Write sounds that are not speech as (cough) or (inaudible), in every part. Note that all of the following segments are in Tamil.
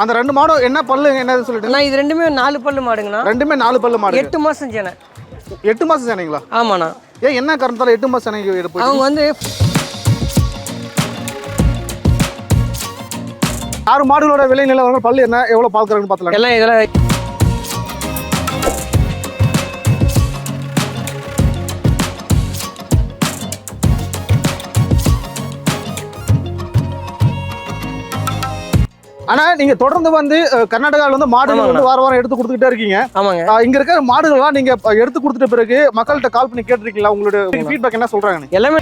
அந்த ரெண்டு மாடும் என்ன பல்லு என்னது சொல்லிட்டு? இது ரெண்டுமே நாலு பல்லு மாடுங்கண்ணா. ரெண்டுமே நாலு பல்லு மாடு. எட்டு மாசம் சேனை. எட்டு மாசம் சேனைங்களா? ஆமாண்ணா. ஏன் என்ன காரணத்தால எட்டு மாசம் சேனைக்கு எடுப்பு அவங்க வந்து ஆறு மாடுகளோட விலை நிலவரங்கள் பல்லு என்ன எவ்வளவு பால் கறக்குன்னு பார்த்தலாம் எல்லாம் இதெல்லாம் ஆனா நீங்க தொடர்ந்து வந்து கர்நாடகாவில் வந்து மாடுகள் வந்து வார வாரம் எடுத்து கொடுத்துக்கிட்டே இருக்கீங்க. ஆமாங்க. இங்க இருக்கிற மாடுகள்லாம் நீங்க எடுத்து கொடுத்துட்ட பிறகு மக்கள்கிட்ட கால் பண்ணி கேட்டிருக்கீங்களா? உங்களோட ஃபீட்பேக் என்ன சொல்றாங்க எல்லாமே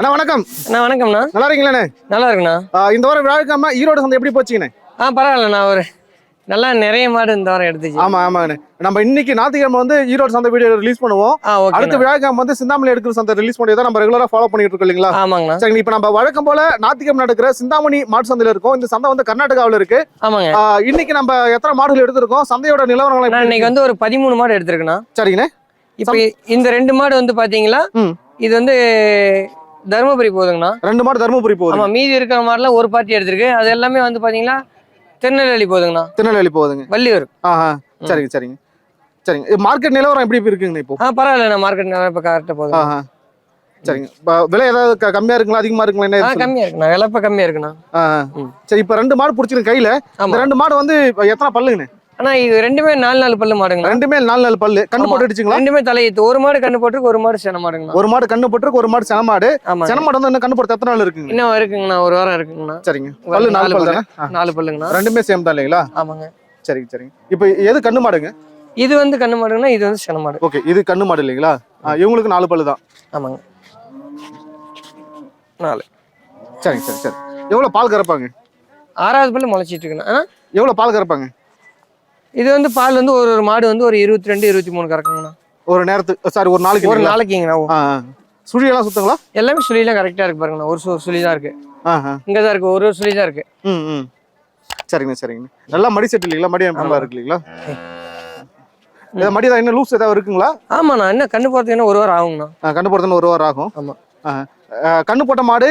அண்ணா வணக்கம். அண்ணா வணக்கம்ண்ணா. நல்லா இருக்கீங்களாண்ணே நல்லா இருக்குண்ணா இந்த வாரம் வியாழக்கிழமை ஈரோடு சந்தை எப்படி போச்சுங்கண்ணே? ஆ பரவாயில்லண்ணா ஒரு நல்லா நிறைய மாடு இந்த வாரம் எடுத்துச்சு. ஆமா ஆமாண்ணே நம்ம இன்னைக்கு ஞாயிற்றுக்கிழமை வந்து ஈரோடு சந்தை வீடியோ ரிலீஸ் பண்ணுவோம். அடுத்த ஓகே வியாழக்கிழமை வந்து சிந்தாமணி எடுக்கிற சந்தை ரிலீஸ் பண்ணி நம்ம ரெகுலரா ஃபாலோ பண்ணிட்டு இருக்கோம் இல்லைங்களா? ஆமாங்கண்ணா. சரி இப்போ நம்ம வழக்கம் போல ஞாயிற்றுக்கிழமை நடக்கிற சிந்தாமணி மாட்டு சந்தையில இருக்கோம். இந்த சந்தை வந்து கர்நாடகாவில் இருக்கு. ஆமாங்க. இன்னைக்கு நம்ம எத்தனை மாடுகள் எடுத்திருக்கோம்? சந்தையோட எப்படி இன்னைக்கு வந்து ஒரு பதிமூணு மாடு எடுத்திருக்கேண்ணா. சரிங்கண்ணே. இப்போ இந்த ரெண்டு மாடு வந்து பாத்தீங்களா. இது வந்து தருமபுரி போகுதுங்கண்ணா ரெண்டு மாடு தருமபுரி போகுது. ஆமா மீதி இருக்கிற மாடுலாம் ஒரு பார்ட்டி எடுத்திருக்கு. அது எல்லாமே வந்து பாத்தீங்கன்னா திருநெல்வேலி போகுதுங்கண்ணா திருநெல்வேலி போகுதுங்க. வள்ளியூர். ஆஹா சரிங்க சரிங்க. சரிங்க. மார்க்கெட் நிலவரம் எப்படி இருக்குங்கண்ணே இப்போ ஆ பரவாயில்லண்ணா மார்க்கெட் நல்லா இப்போ கரெக்டாக போகுது ஆஹா சரிங்க. விலை ஏதாவது கம்மியா இருக்குங்களா அதிகமா இருக்குங்களா என்ன. கம்மியா இருக்குண்ணா விலப்ப கம்மியா இருக்குண்ணா. சரி இப்போ ரெண்டு மாடு பிடிச்சிருக்கு கையில. ரெண்டு மாடு வந்து எத்தனை பல்லுங்கண்ணே? அண்ணா இது ரெண்டுமே நாலு நாலு பல்லு மாடுங்கண்ணா ரெண்டுமே நாலு நாலு பல்லு. கண்ணு ஆமா. போட்டு அடிச்சுங்களா ரெண்டுமே தலையீத்து ஒரு மாடு கண்ணு போட்டுருக்கு ஒரு மாடு சென மாடுங்கண்ணா ஒரு மாடு கண்ணு போட்டுருக்கு ஒரு மாடு சென மாடு. சென மாடு வந்து இன்னும் கண்ணு போட்டு எத்தனை நாள் இருக்குங்க? இன்னும் இருக்குங்கண்ணா ஒரு வாரம் இருக்குங்கண்ணா. சரிங்க. பல்லு நாலு பல்லு. நாலு பல்லுங்கண்ணா. ரெண்டுமே சேம் தான் இல்லைங்களா? ஆமாங்க. சரிங்க சரிங்க. இப்போ எது கண்ணு மாடுங்க? இது வந்து கண்ணு மாடுங்கண்ணா இது வந்து சென மாடு. ஓகே இது கண்ணு மாடு இல்லைங்களா? இவங்களுக்கு நாலு பல்லு தான். ஆமாங்க. நாலு. சரிங்க சரி சரி. எவ்வளோ பால் கறப்பாங்க? ஆறாவது பல்லு முளைச்சிட்டு இருக்குண்ணா? எவ்வளோ பால் கறப்பாங்க? இது வந்து பால் வந்து ஒரு ஒரு மாடு வந்து ஒரு இருபத்தி ரெண்டு இருபத்தி மூணு கறக்குங்கண்ணா. ஒரு நேரத்துக்கு சாரி ஒரு நாளைக்கு ஒரு? நாளைக்குங்கண்ணா. சுழியெல்லாம் சுத்தங்களா? எல்லாமே சுழிலாம் கரெக்டாக இருக்கு பாருங்கண்ணா. ஒரு சுழி தான் இருக்கு. இங்கே தான் இருக்கு. ஒரு ஒரு சுழி தான் இருக்கு. ம் ம். சரிங்க சரிங்க நல்லா மடி செட் இல்லைங்களா? மடி நல்லா இருக்கு இல்லைங்களா? ஏதாவது மடி தான் இன்னும் லூஸ் ஏதாவது இருக்குங்களா? ஆமாண்ணா. என்ன கண்ணு போகிறதுக்கு என்ன ஒரு வாரம் ஆகுங்கண்ணா. கண்ணு போடுறதுன்னு ஒரு வாரம் ஆகும். ஆமா. கண்ணு போட்ட மாடு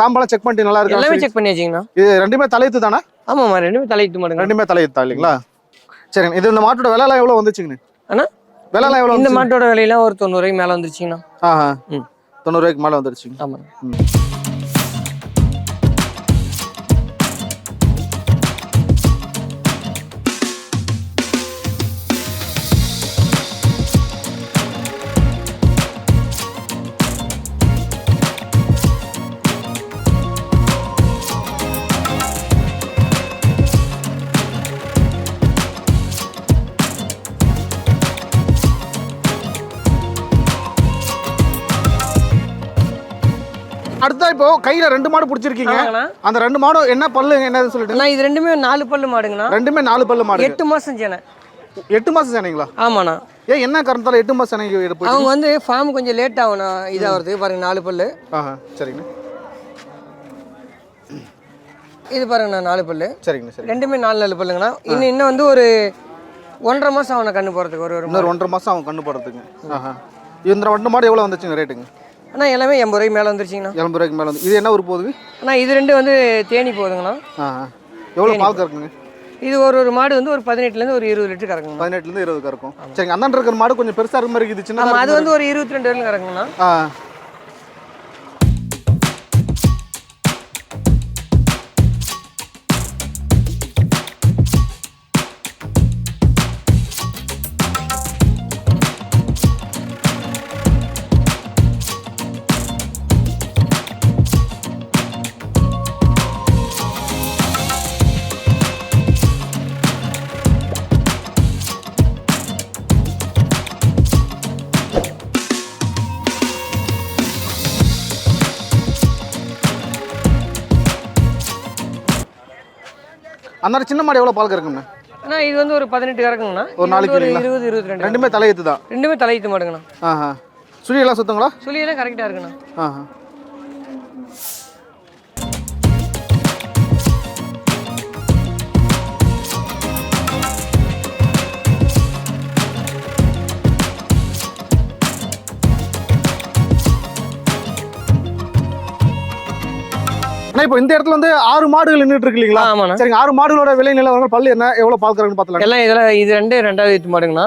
காம்பெல்லாம் செக் பண்ணிட்டு நல்லா எல்லாமே இருக்கு செக் பண்ணி வச்சிங்கண்ணா இது ரெண்டுமே தலையத்து தானே? ஆமாம்மா. ரெண்டுமே தலையிட்டு மாடுங்க ரெண்டுமே தலையத்தா இல்லைங்களா? சரிங்க. இது இந்த மாட்டோட விலைலாம் எவ்வளோ வந்துச்சுங்கண்ணே? அண்ணா விலைலாம் எவ்வளோ இந்த மாட்டோட விலையெல்லாம் ஒரு தொண்ணூறுக்கு மேலே வந்துருச்சுங்கண்ணா. ம். தொண்ணூறுவாய்க்கு மேலே வந்துருச்சுங்க. ஆமாங்க. இப்போ கையில ரெண்டு மாடு பிடிச்சிருக்கீங்க. அந்த ரெண்டு மாடும் என்ன பல்லு என்னது சொல்லிட்டு? அண்ணா இது ரெண்டுமே நாலு பல்லு மாடுங்கண்ணா. ரெண்டுமே நாலு பல்லு மாடு. எட்டு மாசம் சேனை. எட்டு மாசம் சேனைங்களா? ஆமாண்ணா. ஏன் என்ன காரணத்தால எட்டு மாசம் சேனைக்கு எடுப்பு அவங்க வந்து ஃபார்ம் கொஞ்சம் லேட் ஆகும்ண்ணா. இதாகிறதுக்கு பாருங்க நாலு பல்லு. ஆஹா சரிங்கண்ணா. இது பாருங்கண்ணா நாலு பல்லு. சரிங்கண்ணா சரி ரெண்டுமே நாலு நாலு பல்லுங்கண்ணா. இன்னும் இன்னும் வந்து ஒரு ஒன்றரை மாசம் அவனை கண்ணு போகிறதுக்கு ஒரு ஒரு ஒன்றரை மாசம் அவன் கண்ணு போடுறதுங்க ஆஹா. இந்த ரெண்டு மாடு எவ்வளோ வந்துச்சுங்க ரேட்டுங்க அண்ணா எல்லாமே எண்பது ரூபாய்க்கு மேலே வந்துருச்சுங்கண்ணா. எண்பது ரூபாய்க்கு மேலே வந்து இது என்ன ஊர் போகுதுங்க அண்ணா இது ரெண்டு வந்து தேனி போகுதுங்கண்ணா. ஆஹா எவ்வளோ பால் கறக்குங்க? இது ஒரு ஒரு மாடு வந்து ஒரு பதினெட்டுலேருந்து ஒரு இருபது லிட்டர் கறக்குங்கண்ணா. பதினெட்டுலேருந்து இருபது கறக்கும். சரிங்க அந்தாண்ட இருக்கிற மாடு கொஞ்சம் பெருசாக இருக்க மாதிரி இருக்குது ஆமாம் சின்ன அது வந்து ஒரு இருபத்தி ரெண்டு வரலும் கறக்குங்கண்ணா. அந்த சின்ன மாடு எவ்வளோ பால் கறக்குங்கண்ணா அண்ணா இது வந்து ஒரு பதினெட்டு கறக்குங்கண்ணா ஒரு நாளைக்கு ஒரு? இருபது இருபத்தி ரெண்டு. ரெண்டுமே தலையத்து தான் ரெண்டுமே தலையீத்து மாடுங்கண்ணா. ஆஹா. சுழி எல்லாம் சுத்தங்களா? சுழியெல்லாம் கரெக்டாக இருக்குண்ணா. ஆஹா. இப்போ இந்த இடத்துல வந்து ஆறு மாடுகள் நின்றுட்டு இருக்கு இல்லைங்களா? ஆமாண்ணா. சரிங்க ஆறு மாடுகளோட விலை நிலவரங்கள் பல்லு என்ன எவ்வளவு பால் கறக்குன்னு பார்த்தலாம் எல்லாம் இதெல்லாம் இது ரெண்டு ரெண்டாவது ஈத்து மாடுங்கண்ணா.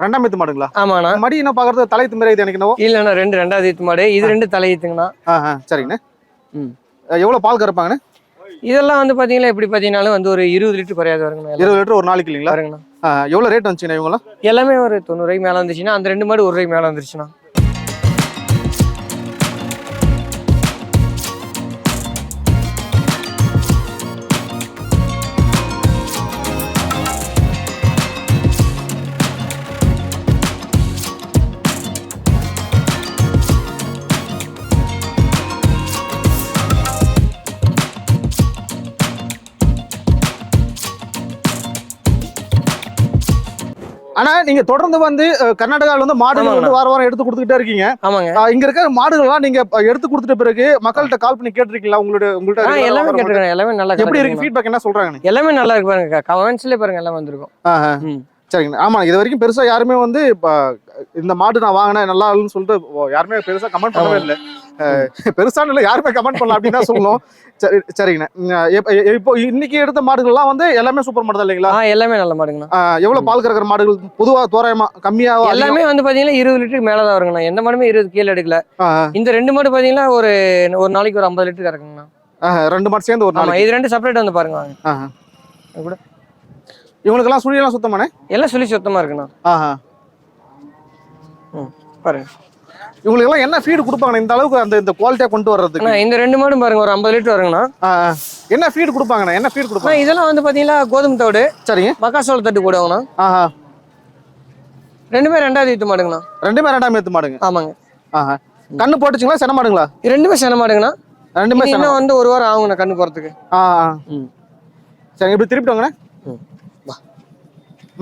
ரெண்டாம் எத்து மாடுங்களா? ஆமாண்ணா. மடி என்ன பாக்குறது? தலையத்து மாரி இது எனக்கு என்னவோ? இல்லைண்ணா ரெண்டு ரெண்டாவது ஈத்து மாடு. இது ரெண்டு தலையீத்துங்கண்ணா சரிங்கண்ணே. ம். எவ்வளவு பால் கறப்பாங்கண்ணே? இதெல்லாம் வந்து பார்த்தீங்கன்னா எப்படி பார்த்தீங்கன்னாலும் வந்து ஒரு இருபது லிட்டர் குறையாது வருங்கண்ணா இருபது லிட்டர் ஒரு நாளைக்கு இல்லைங்களா? பாருங்கண்ணா ஆஹ் எவ்வளவு ரேட் வந்துச்சுண்ணா இவங்களாம் எல்லாமே ஒரு தொண்ணூறுக்கு மேலே வந்துச்சுன்னா அந்த ரெண்டு மாடு ஒரு ரூபாய்க்கு மேலே வந்துருச்சுண்ணா. நீங்க தொடர்ந்து வந்து அஹ், கர்நாடகால வந்து மாடுகள். வந்து வார வாரம் எடுத்து கொடுத்துக்கிட்டே இருக்கீங்க. ஆமாங்க. இங்க இருக்கிற மாடுகள்லாம் நீங்க எடுத்து கொடுத்துட்ட பிறகு மக்கள்கிட்ட கால் பண்ணி கேட்டிருக்கீங்களா? உங்களோட உங்கள்ட்ட எல்லாமே கேட்டுருக்கேன். எல்லாமே நல்லா எப்படி இருக்கு. ஃபீட்பேக் என்ன சொல்றாங்க எல்லாமே நல்லா இருக்கு பாருங்க. கமெண்ட்ஸ்லேயே பாருங்க எல்லாம் வந்திருக்கும். சரிங்க. ஆமா இது வரைக்கும் பெருசா யாருமே வந்து இந்த மாடு நான் வாங்கினேன் நல்லா இல்லைன்னு சொல்லிட்டு யாருமே பெருசா கமெண்ட் பண்ணவே இல்லை. பெருசான இல்லை யாருமே கமெண்ட் பண்ணல அப்படின்னு தான் சொல்லணும் சரி சரிங்கண்ணா. இப்போ இன்னைக்கு எடுத்த மாடுகள்லாம் வந்து எல்லாமே சூப்பர் மாடு தான் இல்லைங்களா எல்லாமே நல்ல மாடுங்கண்ணா. ஆஹ், எவ்வளவு பால் கறக்கிற மாடுகள்? பொதுவா தோராயமா கம்மியா எல்லாமே வந்து பாத்தீங்கன்னா இருபது லிட்டருக்கு மேல தான் வருங்கண்ணா. எந்த மாடுமே இருபது கீழே எடுக்கல. இந்த ரெண்டு மாடு பாத்தீங்கன்னா ஒரு ஒரு நாளைக்கு ஒரு ஐம்பது லிட்டர் கறக்குங்கண்ணா. ரெண்டு மாடு சேர்ந்து ஒரு நாளைக்கு? இது ரெண்டு செப்பரேட் வந்து பாருங்க கூட. இவங்களுக்கெல்லாம் சுழியெல்லாம் சுத்தமானே எல்லாம் சொல்லி சுத்தமா இருக்குண்ணா. ஆஹா ம் பாருங்க. இவங்களுக்கு எல்லாம் என்ன ஃபீடு கொடுப்பாங்க இந்த அளவுக்கு அந்த இந்த குவாலிட்டியா கொண்டு வர்றதுக்கு? இந்த ரெண்டு மாடும் பாருங்க ஒரு ஐம்பது லிட்டர் வருங்கண்ணா. என்ன ஃபீடு கொடுப்பாங்கண்ணா? என்ன ஃபீடு கொடுப்பாங்க? இதெல்லாம் வந்து பாத்தீங்கன்னா கோதுமை தோடு சரிங்க மக்காசோள தட்டு போடுவாங்கண்ணா ஆஹா ரெண்டுமே ரெண்டாவது ஈத்து மாடுங்கண்ணா. ரெண்டுமே ரெண்டாம் ஏத்து மாடுங்க. ஆமாங்க. ஆஹா கண்ணு போட்டுச்சுங்களா சென மாடுங்களா? ரெண்டுமே சென மாடுங்கண்ணா. ரெண்டுமே இன்னும் வந்து ஒரு வாரம் ஆகுங்கண்ணா கண்ணு போறதுக்கு. ஆ சரி இப்படி திருப்பிட்டு வாங்கண்ணே. ம் வா.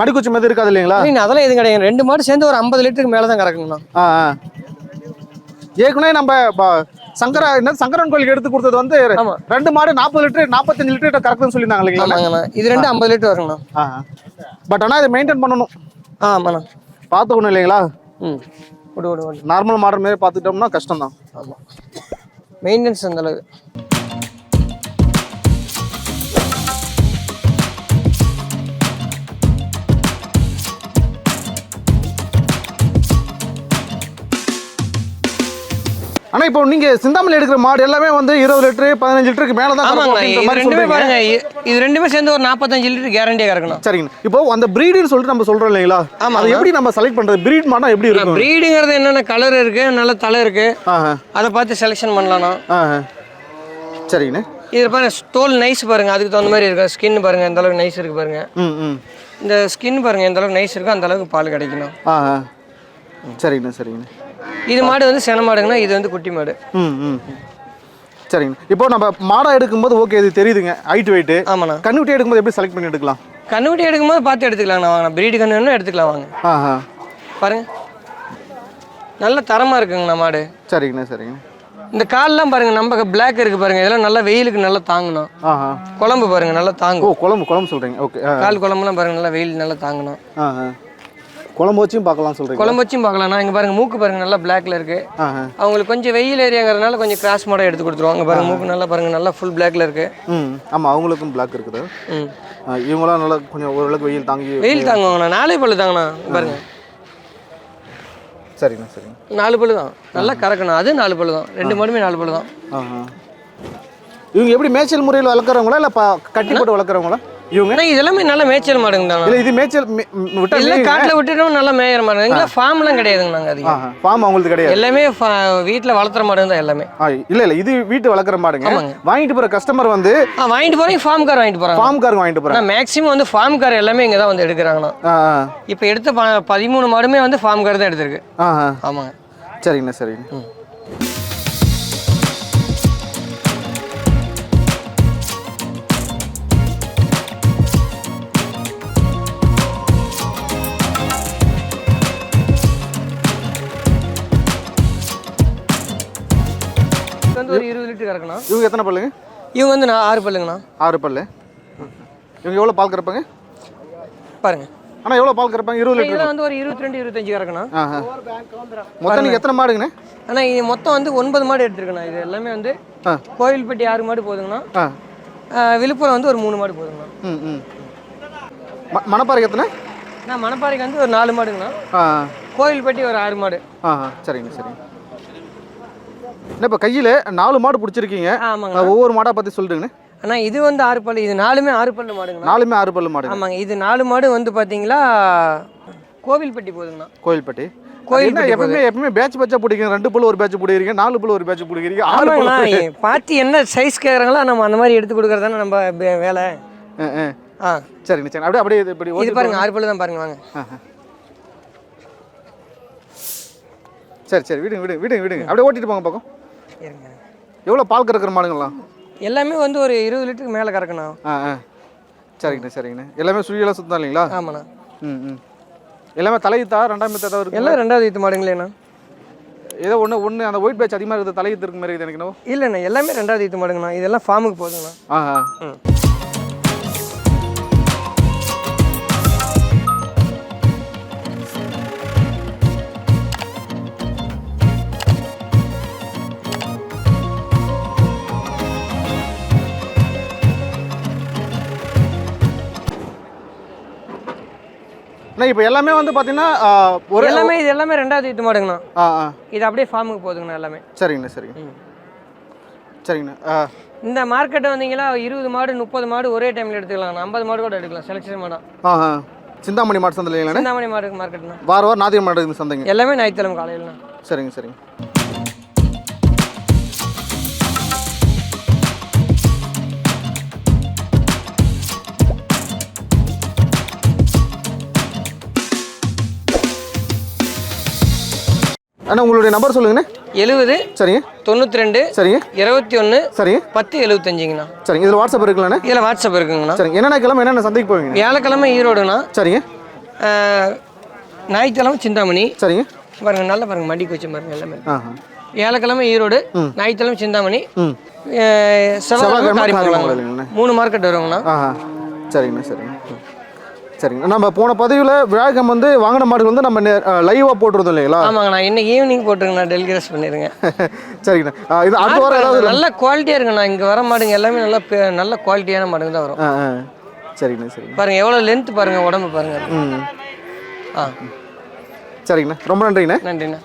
மடிக்குச்சி மாதிரி இருக்காது இல்லைங்களா? இல்லைங்க அதெல்லாம் எதுவும் கிடையாது. ரெண்டு மாடு சேர்ந்து ஒரு ஐம்பது லிட்டருக்கு மேல தான் கறக்குங்கண்ணா ஆ. ஏற்கனவே நம்ம சங்கரா என்ன சங்கரன் கோயிலுக்கு எடுத்து கொடுத்தது வந்து ரெண்டு மாடு நாற்பது லிட்டர் நாற்பத்தஞ்சு லிட்டர் கறக்குதுன்னு சொல்லியிருந்தாங்க இல்லைங்களா? இது ரெண்டு ஐம்பது லிட்டர் வருங்கண்ணா. பட் ஆனால் இதை மெயின்டைன் பண்ணணும். ஆமாண்ணா. பார்த்துக்கணும் இல்லைங்களா? ம். நார்மல் மாடல் மாரி பார்த்துட்டோம்னா கஷ்டம் தான் ஆமாம் மெயின்டெனன்ஸ் அந்த அளவு. ஆனா இப்போ நீங்க சிந்தாமணி எடுக்கிற மாடு எல்லாமே வந்து இருபது லிட்டர் பதினஞ்சு லிட்டருக்கு மேல தான் ரெண்டுமே பாருங்க இது ரெண்டுமே சேர்ந்து ஒரு நாற்பத்தஞ்சு லிட்டர் கேரண்டியாக கறக்கணும். சரிங்க. இப்போ அந்த பிரீடுன்னு சொல்லிட்டு நம்ம சொல்றோம் இல்லைங்களா? ஆமா. அது எப்படி நம்ம செலக்ட் பண்றது? பிரீட் மாடா எப்படி இருக்கும்? ப்ரீடுங்கிறது என்னென்ன கலர் இருக்கு நல்ல தலை இருக்கு அதை பார்த்து செலெக்ஷன் பண்ணலாம்ண்ணா. ஆஹா சரிங்கண்ணே இதில் பாருங்க தோல் நைஸ் பாருங்க அதுக்கு தகுந்த மாதிரி இருக்கு ஸ்கின் பாருங்க எந்த அளவுக்கு நைஸ் இருக்கு பாருங்க. இந்த ஸ்கின் பாருங்க எந்த அளவுக்கு நைஸ் இருக்கோ அந்த அளவுக்கு பால் கிடைக்கணும். சரிங்கண்ணே சரிங்கண்ணே. இது மாடு வந்து சென மாடுங்கண்ணா இது வந்து குட்டி மாடு. ம் ம். சரிங்க. இப்போ நம்ம மாடா எடுக்கும்போது ஓகே இது தெரியுதுங்க. ஹைட் வெயிட் ஆமாண்ணா. கண்ணுக்குட்டி எடுக்கும்போது எப்படி செலக்ட் பண்ணி எடுக்கலாம்? கண்ணுக்குட்டி எடுக்கும்போது பார்த்து எடுத்துக்கலாங்கண்ணா வாங்க. பிரீடு கண்ணு வேணும்னா எடுத்துக்கலாம் வாங்க. ஆஹா பாருங்க. நல்ல தரமா இருக்குங்கண்ணா மாடு. சரிங்கண்ணே சரிங்கண்ணே இந்த கால்லாம் பாருங்க நம்ம பிளாக் இருக்கு பாருங்க. இதெல்லாம் நல்லா வெயிலுக்கு நல்லா தாங்கணும். குழம்பு பாருங்க நல்லா தாங்கும். குழம்பு குழம்பு சொல்றீங்க. ஓகே கால் குழம்புலாம் பாருங்க நல்லா வெயில் நல்லா தாங்கணும். குழம்பு வச்சும் பார்க்கலாம் சொல்றீங்க குழம்பு வச்சும் பார்க்கலாம் இங்க பாருங்க மூக்கு பாருங்க நல்லா பிளாக்ல இருக்கு. ஆஹா அவங்களுக்கு கொஞ்சம் வெயில் ஏரியாங்கிறதுனால கொஞ்சம் கிராஸ் மாடா எடுத்து கொடுத்துருவாங்க பாருங்க மூக்கு நல்லா பாருங்க நல்லா ஃபுல் பிளாக்ல இருக்கு. ம். ஆமாம் அவங்களுக்கும் பிளாக் இருக்குது. இவங்களாம் நல்லா கொஞ்சம் ஓரளவுக்கு வெயில் தாங்கி வெயில் தாங்குவாங்கண்ணா நாலே பல்லு தாங்கண்ணா இங்க பாருங்க. சரிங்கண்ணா சரிங்க நாலு பல்லு தான். நல்லா கறக்கணும். அது நாலு பல்லு தான். ரெண்டு மாடுமே நாலு பல்லு தான். இவங்க எப்படி மேய்ச்சல் முறையில் வளர்க்குறவங்களா இல்லை கட்டி போட்டு வளர்க்குறவங்களா? இவங்க ஆனா இது எல்லாமே நல்ல மேய்ச்சல் மாடுங்க தானே இல்லை இது மேய்ச்சல் விட்டா இல்லை. காட்டில் விட்டுட்டோம் நல்லா மேயிற மாடுங்க இங்கே ஃபார்ம்லாம் கிடையாதுங்க நாங்கள் அதிகம். ஃபார்ம் அவங்களுக்கு கிடையாது. எல்லாமே வீட்டில் வளர்த்துற மாடுங்க தான் எல்லாமே. இல்லை இல்லை இது வீட்டு வளர்க்குற மாடுங்க. வாங்கிட்டு போகிற கஸ்டமர் வந்து வாங்கிட்டு போகிறீங்க ஃபார்ம் கார் வாங்கிட்டு போகிறாங்க ஃபார்ம் கார் வாங்கிட்டு போகிறாங்க ஆனால் மேக்ஸிமம் வந்து ஃபார்ம் கார் எல்லாமே இங்கே தான் வந்து எடுக்கிறாங்கண்ணா. இப்போ எடுத்த பதிமூணு மாடுமே வந்து ஃபார்ம் கார் தான் எடுத்திருக்கு. ஆமாங்க. சரிங்கண்ணா சரிங்க ஒரு இருபது லிட்டர் கறக்கணும் இவங்க எத்தனை பல்லுங்க? இவங்க வந்து நான் ஆறு பல்லுங்கண்ணா. ஆறு பல்லு. இவங்க எவ்வளோ பால் கறப்பாங்க? பாருங்க. ஆனால் எவ்வளோ பால் கறப்பாங்க? இருபது லிட்டர் இதெல்லாம் வந்து ஒரு இருபத்தி ரெண்டு இருபத்தஞ்சு கறக்கணும் மொத்தம் நீங்கள் எத்தனை மாடுங்கண்ணே? ஆனால் இது மொத்தம் வந்து ஒன்பது மாடு எடுத்துருக்கணும் இது எல்லாமே வந்து ஆ. கோவில்பட்டி ஆறு மாடு போதுங்கண்ணா. விழுப்புரம் வந்து ஒரு மூணு மாடு போதுங்கண்ணா. ம் ம். ம மணப்பாறைக்கு எத்தனை? நான் மணப்பாறைக்கு வந்து ஒரு நாலு மாடுங்கண்ணா. ஆ. கோவில்பட்டி ஒரு ஆறு மாடு. ஆ. சரிங்க சரிங்க. இப்போ கையில் நாலு மாடு பிடிச்சிருக்கீங்க. ஆமாங்க. ஒவ்வொரு மாடை பற்றி சொல்லிட்டுங்கண்ணே அண்ணா இது வந்து ஆறு பல்லு இது நாலுமே ஆறு பல்லு மாடுங்கண்ணா. நாலுமே ஆறு பல்லு மாடுங்க. ஆமாங்க இது நாலு மாடு வந்து பார்த்தீங்களா கோவில்பட்டி போதுங்கண்ணா. கோயில்பட்டி என்ன எப்பவுமே எப்பவுமே பேட்ச் பேட்சா பிடிக்கிறீங்க ரெண்டு பல்லு ஒரு பேட்ச் பிடிக்கிறீங்க நாலு பல்லு ஒரு பேட்ச் பிடிக்கிறீங்க ஆமாங்கண்ணா பல்லு பார்த்து என்ன சைஸ் கேட்குறாங்களோ நம்ம அந்த மாதிரி எடுத்து கொடுக்குறதானே நம்ம வேலை. ஆ, சரிங்க சரி அப்படியே அப்படியே இது பாருங்க ஆறு பல்லு தான் பாருங்க வாங்க ஆஹா. சரி சரி விடுங்க விடுங்க விடுங்க விடுங்க. அப்படியே ஓட்டிட்டு போங்க பக்கம். இருங்க. எவ்வளோ பால் கறக்கிற மாடுங்களாம் எல்லாமே வந்து ஒரு இருபது லிட்டருக்கு மேலே கறக்கணும் ஆ ஆ. சரிங்கண்ணே சரிங்கண்ணே. எல்லாமே சுழியெல்லாம் சுத்தம் இல்லைங்களா? ஆமாண்ணா. ம் ம். எல்லாமே தலையுத்தா ரெண்டாம் ஏதாவது இருக்கு எல்லாம் ரெண்டாவது ஈத்து மாடுங்களேண்ணா. ஏதோ ஒன்று ஒன்று அந்த ஒயிட் பேட்ச் அதிகமாக இருக்குது தலையுத்து இருக்கு மாதிரி இருக்குது எனக்கு என்னவோ? இல்லைண்ணா எல்லாமே ரெண்டாவது ஈத்து மாடுங்கண்ணா. இதெல்லாம் ஃபார்முக்கு போதுங்கண்ணா. ஆஹா. ம். அண்ணா இப்போ எல்லாமே வந்து பார்த்தீங்கன்னா ஒரு எல்லாமே இது எல்லாமே ரெண்டாவது ஈத்து மாடுங்கண்ணா. ஆ ஆ. இது அப்படியே ஃபார்முக்கு போதுங்கண்ணா எல்லாமே. சரிங்கண்ணே சரிங்க. சரிங்கண்ணா இந்த மார்க்கெட்டை வந்தீங்களா இருபது மாடு முப்பது மாடு ஒரே டைமில் எடுத்துக்கலாம் ஐம்பது மாடு கூட எடுக்கலாம் செலெக்ஷன் மாடம் ஆ ஆ. சிந்தாமணி மாட்டு சந்தை இல்லைங்களாண்ணே சிந்தாமணி மாடு மார்க்கெட்னா வார வாரம் ஞாயிறு மாடு இருக்குது சந்தைங்க. எல்லாமே ஞாயிற்றுக்கிழமை காலையிலண்ணா. சரிங்க சரிங்க. அண்ணா உங்களுடைய நம்பர் சொல்லுங்கண்ணே. எழுபது சரிங்க. தொண்ணூற்றி ரெண்டு சரிங்க. இருபத்தி ஒன்று சரிங்க. பத்து எழுபத்தஞ்சுங்கண்ணா சரிங்க. இதில் வாட்ஸ்அப் இருக்குல்லண்ணே. இதில் வாட்ஸ்அப் இருக்குங்கண்ணா. சரிங்க. என்னென்ன கிழமை என்னென்ன சந்தைக்கு போவீங்க? வியாழக்கிழமை ஈரோடுண்ணா. சரிங்க. ஞாயிற்றுக்கிழமை சிந்தாமணி. சரிங்க. பாருங்க நல்லா பாருங்க மடிக்கு வச்சு பாருங்க எல்லாமே. வியாழக்கிழமை ஈரோடு ஞாயிற்றுக்கிழமை சிந்தாமணி. செவ்வாய்க்கிழமை மூணு மார்க்கெட் வருவாங்கண்ணா சரிங்கண்ணா சரிங்க. சரிங்க. நம்ம போன பதிவில் விழாக்கம் வந்து வாங்கின மாடுகள் வந்து நம்ம லைவாக போட்டுருந்தோம் இல்லைங்களா? ஆமாங்கண்ணா இன்னைக்கு ஈவினிங் போட்டுருங்கண்ணா டெலிகிரஸ் பண்ணிடுங்க (laughs) சரிங்கண்ணா. இது அடுத்த வாரம் ஏதாவது நல்ல குவாலிட்டியாக இருக்குண்ணா. இங்கே வர மாடுங்க எல்லாமே நல்ல நல்ல குவாலிட்டியான மாடுங்க தான் வரும். சரிங்கண்ணா சரிங்க பாருங்க எவ்வளோ லென்த் பாருங்க உடம்பு பாருங்க. ம். ஆ. சரிங்கண்ணா. ரொம்ப நன்றிங்கண்ணா. நன்றிண்ணா.